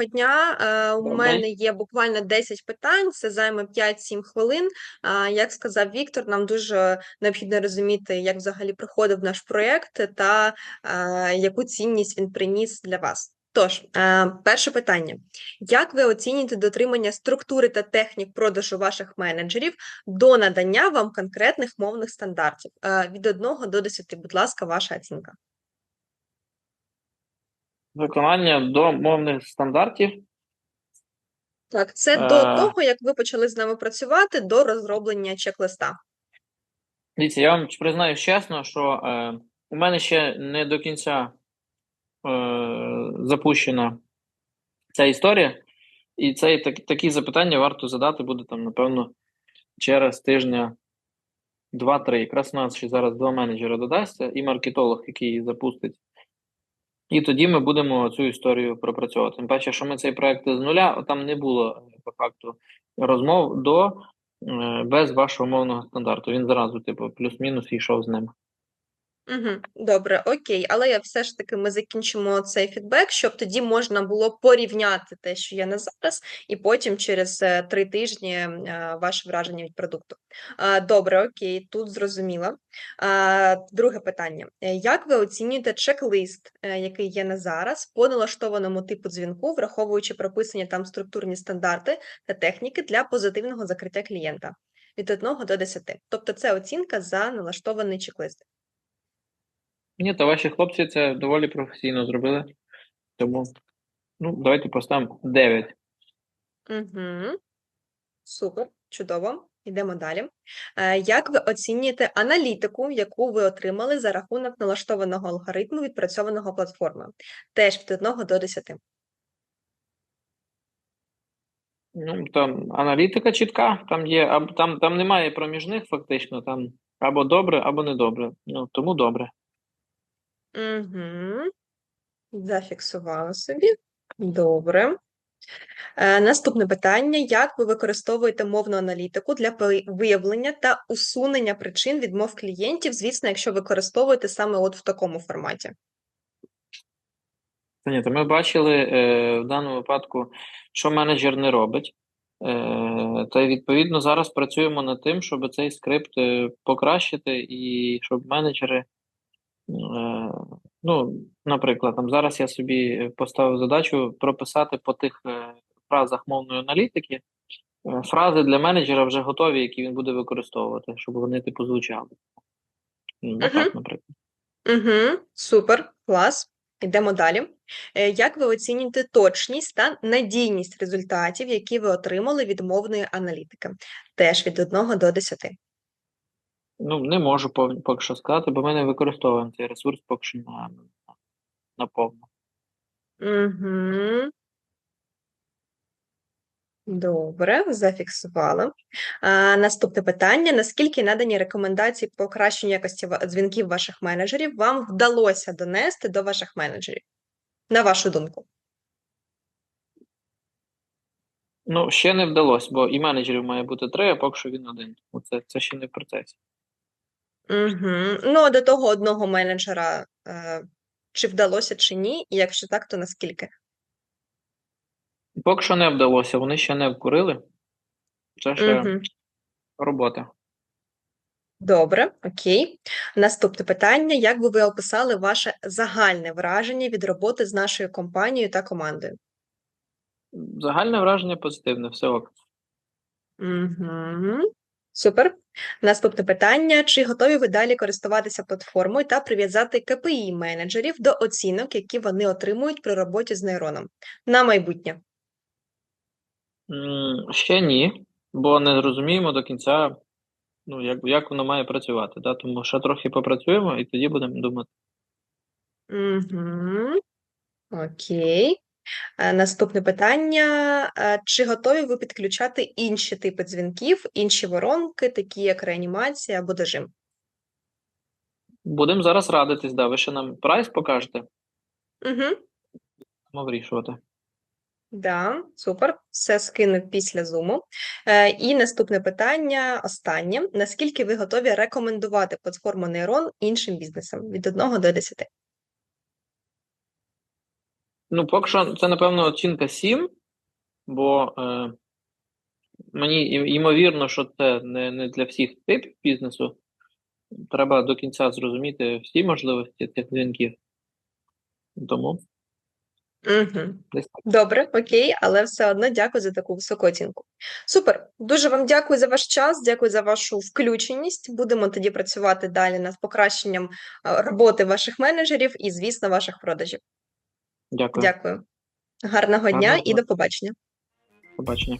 доброго дня. Е, У мене є буквально 10 питань, це займе 5-7 хвилин. Як сказав Віктор, нам дуже необхідно розуміти, як взагалі проходив наш проєкт та е, яку цінність він приніс для вас. Тож, е, перше питання: як ви оцінюєте дотримання структури та технік продажу ваших менеджерів до надання вам конкретних мовних стандартів? Від 1 до 10, будь ласка, ваша оцінка. Виконання до мовних стандартів. Так, це до Е. того, як ви почали з нами працювати, до розроблення чек-листа. Дивіться, я вам признаю чесно, що е, у мене ще не до кінця е, запущена ця історія, і це так, такі запитання варто задати буде там, напевно, через тижня два-три. Якраз у нас ще зараз два менеджера додасться і маркетолог, який її запустить. І тоді ми будемо цю історію пропрацьовувати. Тим паче, що ми цей проект з нуля, там не було е, по факту розмов до е, без вашого мовного стандарту. Він зразу, типу, плюс-мінус йшов з ним. Угу, добре, окей, але я все ж таки ми закінчимо цей фідбек, щоб тоді можна було порівняти те, що є на зараз, і потім через е, три тижні е, ваше враження від продукту. Е, Добре, окей, тут зрозуміло. Друге питання: як ви оцінюєте чек-лист, який є на зараз, по налаштованому типу дзвінку, враховуючи прописані там структурні стандарти та техніки для позитивного закриття клієнта від 1 до 10? Тобто це оцінка за налаштований чек-лист. Ні, та ваші хлопці це доволі професійно зробили. Тому, ну, давайте поставимо 9. Угу. Супер, чудово. Йдемо далі. Е, Як ви оцінюєте аналітику, яку ви отримали за рахунок налаштованого алгоритму, відпрацьованого платформою? Теж від 1 до 10. Ну, там аналітика чітка, там є, там, там немає проміжних, фактично, там або добре, або недобре. Ну, тому добре. Угу. Зафіксувала собі. Добре. Е, Наступне питання: як ви використовуєте мовну аналітику для виявлення та усунення причин відмов клієнтів, звісно, якщо використовуєте саме от в такому форматі? Ні, то ми бачили е, в даному випадку, що менеджер не робить. Е, та відповідно зараз працюємо над тим, щоб цей скрипт е, покращити, і щоб менеджери, ну, наприклад, там зараз я собі поставив задачу прописати по тих е, фразах мовної аналітики е, фрази для менеджера вже готові, які він буде використовувати, щоб вони типу звучали. Ну, Мгм. так, наприклад. Угу, супер, клас. Йдемо далі. Е, Як ви оцінюєте точність та надійність результатів, які ви отримали від мовної аналітики? Теж від 1 до 10. Ну, не можу поки що сказати, бо ми не використовуємо цей ресурс поки що на, на, повну. Угу. Добре, зафіксували. А, наступне питання: наскільки надані рекомендації по покращенню якості дзвінків ваших менеджерів вам вдалося донести до ваших менеджерів? На вашу думку? Ну, ще не вдалося, бо і менеджерів має бути три, а поки що він один. Оце це ще не в процесі. Угу. Ну, а до того одного менеджера, е, чи вдалося, чи ні, і якщо так, то наскільки? Поки що не вдалося, вони ще не вкурили. Це ще Угу. робота. Добре, окей. Наступне питання: як би ви описали ваше загальне враження від роботи з нашою компанією та командою? Загальне враження позитивне, все ок. Угу. Супер. Наступне питання: чи готові ви далі користуватися платформою та прив'язати КПІ менеджерів до оцінок, які вони отримують при роботі з нейроном на майбутнє? Ще ні, бо не розуміємо до кінця, ну, як, як воно має працювати. Да? Тому ще трохи попрацюємо і тоді будемо думати. Угу. Окей. Е, Наступне питання: Е, чи готові ви підключати інші типи дзвінків, інші воронки, такі як реанімація або дожим? Будемо зараз радитись, да. Ви ще нам прайс покажете, Угу. будемо вирішувати. Да, супер. Все скину після зуму. Е, і наступне питання, останнє. Наскільки ви готові рекомендувати платформу Нейрон іншим бізнесам від 1 до 10? Ну, поки що це, напевно, оцінка 7, бо е, мені ймовірно, що це не, не для всіх типів бізнесу. Треба до кінця зрозуміти всі можливості цих дзвінків. Тому Угу. Добре, окей, але все одно дякую за таку високу оцінку. Супер. Дуже вам дякую за ваш час, дякую за вашу включеність. Будемо тоді працювати далі над покращенням е, роботи ваших менеджерів і, звісно, ваших продажів. Дякую. Дякую. Гарного дня і до побачення. Побачення.